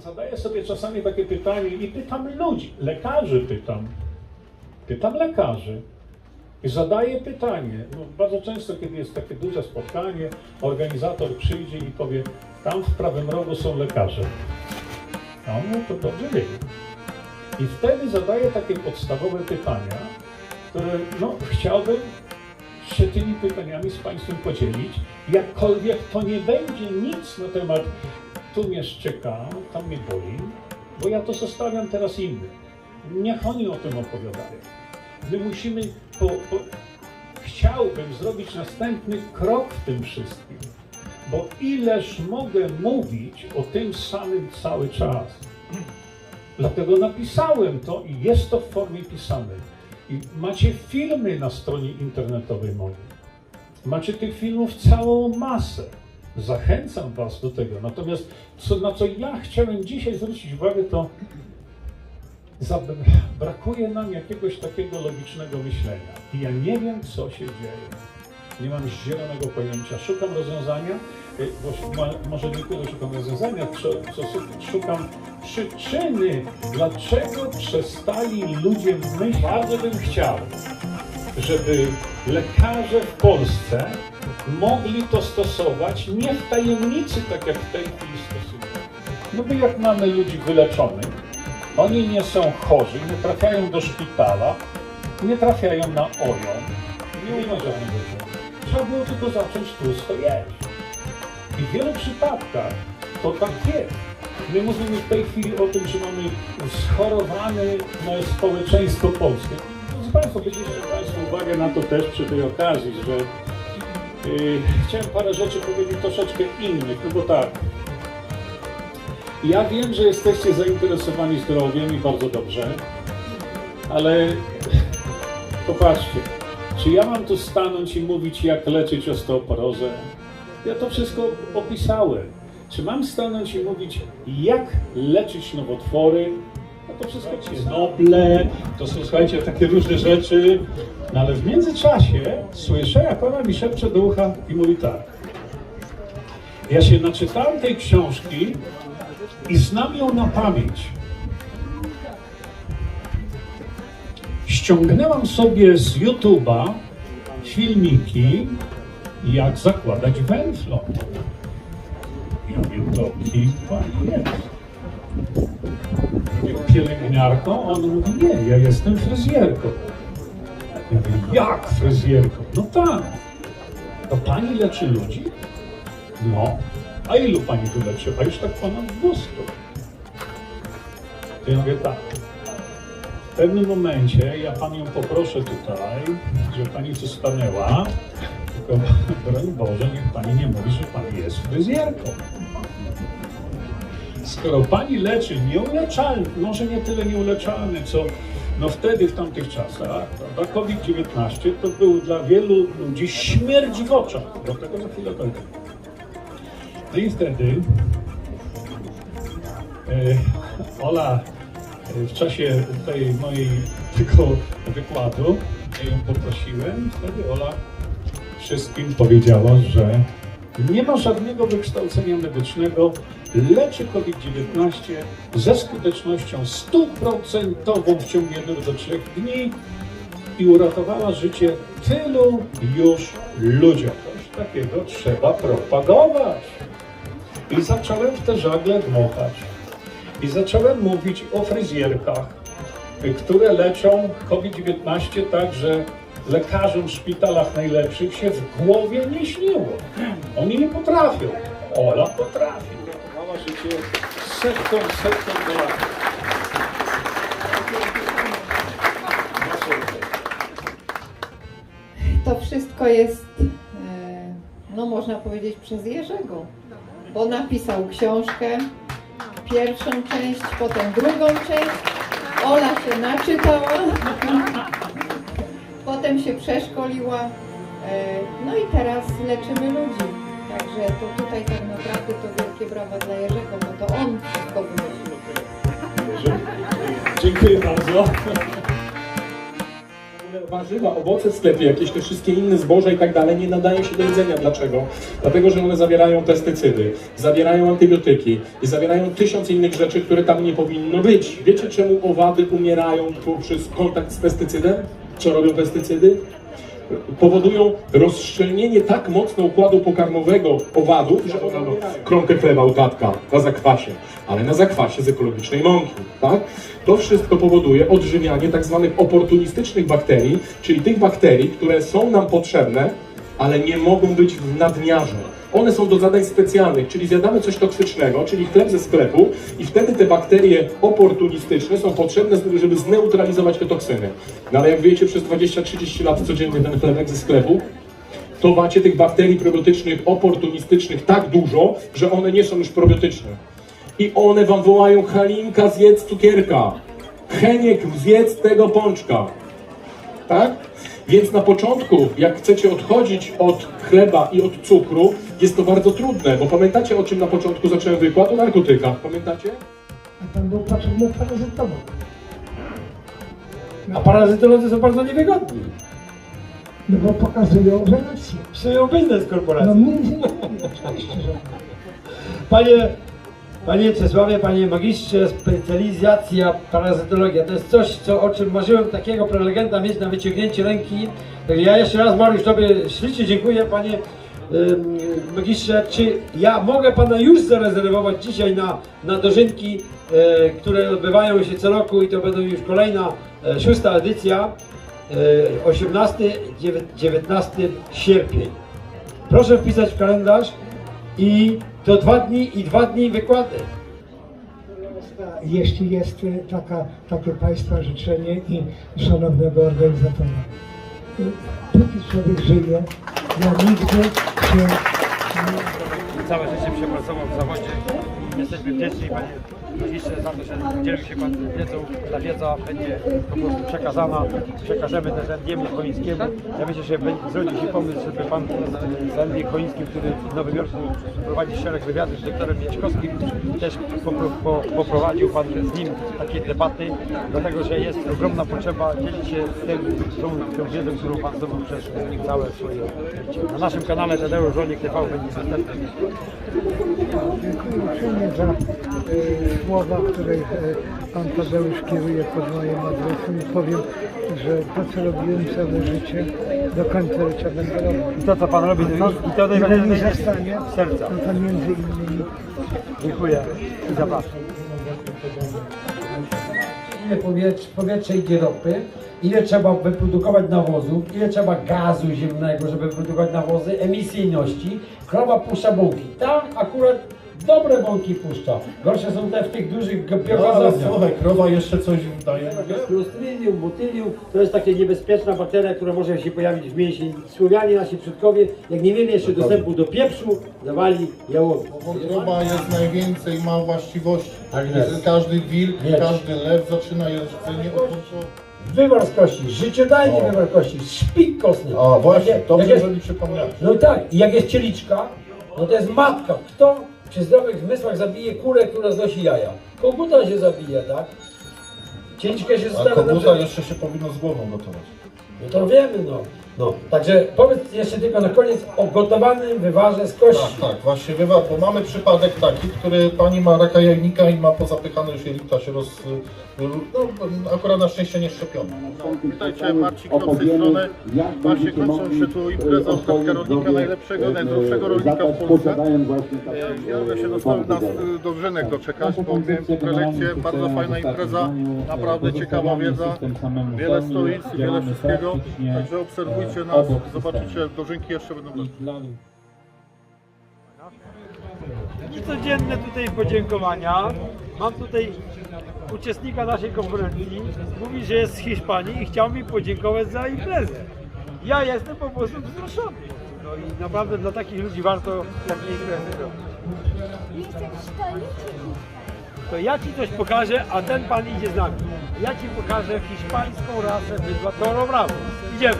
zadaję sobie czasami takie pytanie i pytam ludzi, lekarzy pytam, pytam lekarzy. I zadaję pytanie, no bardzo często, kiedy jest takie duże spotkanie, organizator przyjdzie i powie, tam w prawym rogu są lekarze. A on no to dobrze wie. I wtedy zadaję takie podstawowe pytania, które no, chciałbym się tymi pytaniami z Państwem podzielić. Jakkolwiek to nie będzie nic na temat tu mnie szczyka, tam mnie boli, bo ja to zostawiam teraz innym. Niech oni o tym opowiadają. My musimy, po, po, chciałbym zrobić następny krok w tym wszystkim, bo ileż mogę mówić o tym samym cały czas. Dlatego napisałem to i jest to w formie pisanej. I macie filmy na stronie internetowej mojej. Macie tych filmów całą masę. Zachęcam Was do tego. Natomiast co, na co ja chciałem dzisiaj zwrócić uwagę, to brakuje nam jakiegoś takiego logicznego myślenia. I ja nie wiem, co się dzieje. Nie mam zielonego pojęcia. Szukam rozwiązania, y, bo może nie tyle szukam rozwiązania, co, co szukam przyczyny, dlaczego przestali ludzie myśleć. Bardzo bym chciał, żeby lekarze w Polsce mogli to stosować nie w tajemnicy, tak jak w tej chwili stosują. No bo jak mamy ludzi wyleczonych, oni nie są chorzy, nie trafiają do szpitala, nie trafiają na oją, nie ma żadnego rzeczy. Trzeba było tylko zacząć tłusto jeść. I w wielu przypadkach to tak jest. My mówimy w tej chwili o tym, że mamy schorowane no, społeczeństwo polskie. Drodzy Państwo, zwróćcie Państwo uwagę na to też przy tej okazji, że chciałem parę rzeczy powiedzieć troszeczkę innych, no bo tak, ja wiem, że jesteście zainteresowani zdrowiem i bardzo dobrze, ale popatrzcie, czy ja mam tu stanąć i mówić, jak leczyć osteoporozę? Ja to wszystko opisałem. Czy mam stanąć i mówić, jak leczyć nowotwory? To wszystko jest noble, to są, słuchajcie, takie różne rzeczy, no ale w międzyczasie słyszę, jak ona mi szepcze do ucha i mówi tak. Ja się naczytałem tej książki i znam ją na pamięć. Ściągnęłam sobie z YouTube'a filmiki, jak zakładać węflon. Ja mówię, to pani jest? Pielęgniarką? On mówi, nie, ja jestem fryzjerką. Ja mówię, jak fryzjerką? No tak. To pani leczy ludzi? No. A ilu pani tu leczy? A już tak ponad 200. To ja mówię tak. W pewnym momencie ja panią poproszę tutaj, żeby pani tu stanęła. Tylko broń Boże, niech pani nie mówi, że pani jest fryzjerką. Skoro pani leczy nieuleczalny, może nie tyle nieuleczalny, co no wtedy w tamtych czasach, prawda, COVID-19 to był dla wielu ludzi śmierć w oczach. Do tego za chwilę dojdę. No i wtedy e, Ola e, w czasie tej mojej tylko wykładu ja ją poprosiłem, wtedy Ola wszystkim powiedziała, że nie ma żadnego wykształcenia medycznego, leczy COVID-19 ze skutecznością stuprocentową w ciągu jednego do trzech dni i uratowała życie tylu już ludziom. Coś takiego trzeba propagować. I zacząłem w te żagle dmuchać. I zacząłem mówić o fryzjerkach, które leczą COVID-19 tak, że lekarzom w szpitalach najlepszych się w głowie nie śniło. Oni nie potrafią. Ola potrafi. Uratowała życie setkom, setkom Polaków. To wszystko jest, e, no można powiedzieć, przez Jerzego, bo napisał książkę, pierwszą część, potem drugą część. Ola się naczytała, potem się przeszkoliła, e, no i teraz leczymy ludzi. Także to tutaj tak naprawdę to wielkie brawa dla Jerzego, bo to on wszystko wymyślił. Dziękuję bardzo. Warzywa, owoce w sklepie, jakieś te wszystkie inne zboża i tak dalej nie nadają się do jedzenia. Dlaczego? Dlatego, że one zawierają pestycydy, zawierają antybiotyki i zawierają tysiąc innych rzeczy, które tam nie powinno być. Wiecie, czemu owady umierają poprzez kontakt z pestycydem? Co robią pestycydy? powodują rozszczelnienie tak mocno układu pokarmowego owadów, że one kromkę chleba u tatka na zakwasie, ale na zakwasie z ekologicznej mąki, tak? To wszystko powoduje odżywianie tak zwanych oportunistycznych bakterii, czyli tych bakterii, które są nam potrzebne, ale nie mogą być w nadmiarze. One są do zadań specjalnych, czyli zjadamy coś toksycznego, czyli chleb ze sklepu i wtedy te bakterie oportunistyczne są potrzebne, żeby zneutralizować te toksyny. No ale jak wiecie, przez 20-30 lat codziennie ten chlebek ze sklepu, to macie tych bakterii probiotycznych oportunistycznych tak dużo, że one nie są już probiotyczne. I one wam wołają Halinka zjedz cukierka, Heniek zjedz tego pączka. Tak? Więc na początku, jak chcecie odchodzić od chleba i od cukru, jest to bardzo trudne, bo pamiętacie o czym na początku zacząłem wykład? O narkotykach, pamiętacie? A tam był patrzony parazytowo. A parazytolodzy są bardzo niewygodni. No bo pokazują relacje. Psują biznes No korporacji. między innymi, oczywiście, że Panie, panie Czesławie, panie magistrze, specjalizacja parazytologia. To jest coś, co, o czym marzyłem takiego prelegenta mieć na wyciągnięcie ręki. Tak ja jeszcze raz Mariusz Tobie ślicznie dziękuję panie ym, magistrze. Czy ja mogę pana już zarezerwować dzisiaj na, na dożynki, e, które odbywają się co roku i to będą już kolejna, e, szósta edycja. e, 18, 19 sierpień. Proszę wpisać w kalendarz i to dwa dni i dwa dni wykłady. jeśli jest y, taka, takie Państwa życzenie i szanownego organizatora. Póki człowiek żyje, ja nigdy się całe życie przepracował w zawodzie. Jesteśmy wdzięczni Panie Magistrze za to, że dzielił się Pan wiedzą. Ta wiedza będzie po prostu przekazana. Przekażemy też Endiemu Cholińskiemu. Ja myślę, że zrodził się pomysł, żeby Pan z- z Endiem Cholińskim, który w Nowym Jorku prowadzi szereg wywiadów z doktorem Mieszkowskim, też popro, po, poprowadził Pan z nim takie debaty, dlatego że jest ogromna potrzeba dzielić się tym, tą, tą wiedzą, którą Pan zdobył przez całe swoje życie. Na naszym kanale Tadeusz Żonik TV będzie dostępny. Dziękuję uprzejmie za słowa, które y, Pan Tadeusz kieruje pod moim adresem i powiem, że to, co robiłem całe życie, do końca życia będę robił. I to, co Pan robi, no, i to najważniejsze mi zostanie, serca. no to między innymi Dziękuję i zapraszam. Ile powietrze, powietrze idzie ropy, ile trzeba wyprodukować nawozów, ile trzeba gazu ziemnego, żeby wyprodukować nawozy, emisyjności. Krowa puszcza bąki. Tam akurat dobre bąki puszcza. Gorsze są te w tych dużych No ale biogazowniach. słuchaj, krowa jeszcze coś daje. Clostridium, butylium to jest taka niebezpieczna bakteria, która może się pojawić w mięsie. Słowianie, nasi przodkowie, jak nie mieli jeszcze dostępu do pieprzu, dawali jałowi. Wątroba jest najwięcej, ma właściwości. Tak jest. Każdy wilk, Jest. każdy lew zaczyna jedzenie od wątroby. Wywar z kości, życiodajny O. wywar kości, szpik kostny. A właśnie, Jak- dobrze, jak że jest- mi przypomniałeś. No i tak, i jak jest cieliczka, no to jest matka. Kto przy zdrowych zmysłach zabije kurę, która znosi jaja? Koguta się zabija, tak? Cieliczka się A zostawia na koguta przykład. jeszcze się powinno z głową gotować. No to wiemy, no. No. Także powiedz jeszcze tylko na koniec o gotowanym wywarze z kości. Tak, tak, właśnie wywar, bo mamy przypadek taki, który pani ma raka jajnika i ma pozapychane już jelita się roz... No, akurat na szczęście nie szczepiony. Witajcie, Marcin Krop z tej strony. Właśnie kończą się tu impreza Ostatnia Rolnika, najlepszego, najdroższego rolnika w Polsce. Ja się dostałem na, do Drzenek doczekać, bo miałem tu prelekcję, bardzo fajna impreza, naprawdę ciekawa wiedza, wiele stoic, wiele wszystkiego, także obserwujcie nas, zobaczycie, dożynki jeszcze będą lepsze. I codzienne tutaj podziękowania. Mam tutaj uczestnika naszej konferencji. Mówi, że jest z Hiszpanii i chciał mi podziękować za imprezę. Ja jestem po prostu wzruszony. No i naprawdę dla takich ludzi warto takie imprezy robić. To ja Ci coś pokażę, a ten Pan idzie z nami. Ja Ci pokażę hiszpańską rasę bydła Toro Bravo. Idziemy.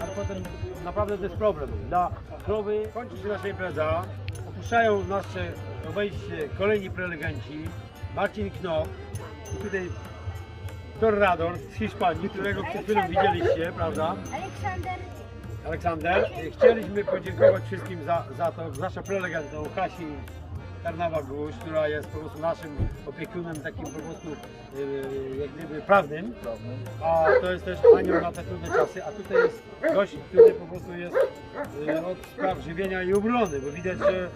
A potem naprawdę to jest problem. Dla krowy kończy się nasza impreza, opuszczają nasze się kolejni prelegenci. Marcin Knoch i tutaj Torrador z Hiszpanii, którego przed chwilą widzieliście, prawda? Aleksander Aleksander. Chcieliśmy podziękować wszystkim za, za to, zwłaszcza prelegentą Kasi Karnawa-Guś, która jest po prostu naszym opiekunem takim po prostu yy, jak gdyby prawnym, a to jest też anioł na te trudne czasy, a tutaj jest gość, który po prostu jest yy, od spraw żywienia i obrony, bo widać, że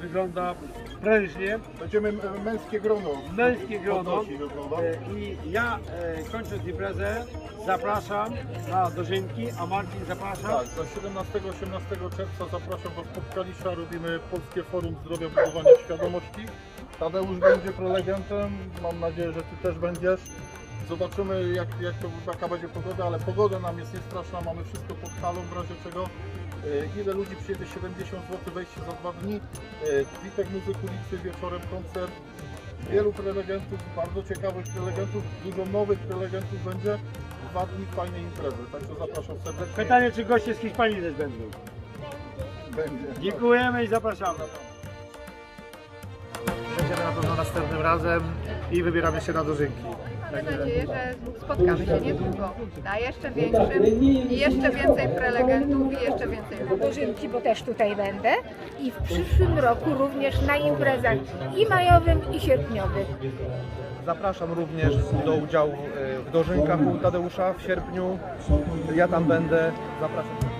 wygląda prężnie, Będziemy męskie grono. męskie grono. E, i ja e, kończąc imprezę zapraszam na dożynki, a Marcin zaprasza Tak, za 17-18 czerwca zapraszam do Spotkalisza, robimy Polskie Forum Zdrowia Budowania Świadomości. Tadeusz będzie prelegentem, mam nadzieję, że Ty też będziesz. Zobaczymy jak, jak to, jaka będzie pogoda, ale pogoda nam jest niestraszna, mamy wszystko pod halą, w razie czego. E, Ile ludzi przyjedzie? 70 zł, wejście za dwa dni. E, Kwitek Muzyk ulicy, wieczorem koncert. Wielu prelegentów, bardzo ciekawych prelegentów, dużo nowych prelegentów będzie. Dwa dni fajnej imprezy, także zapraszam serdecznie. Pytanie, czy goście z Hiszpanii też będą? Będzie. Dziękujemy i zapraszamy. Będziemy na pewno następnym razem i wybieramy się na dożynki. Mamy nadzieję, że spotkamy się niedługo na jeszcze większym i jeszcze więcej prelegentów i jeszcze więcej ludzi. Bo też tutaj będę. I w przyszłym roku również na imprezach i majowym, i sierpniowym. Zapraszam również do udziału e, w dożynkach u Tadeusza w sierpniu. Ja tam będę. Zapraszam.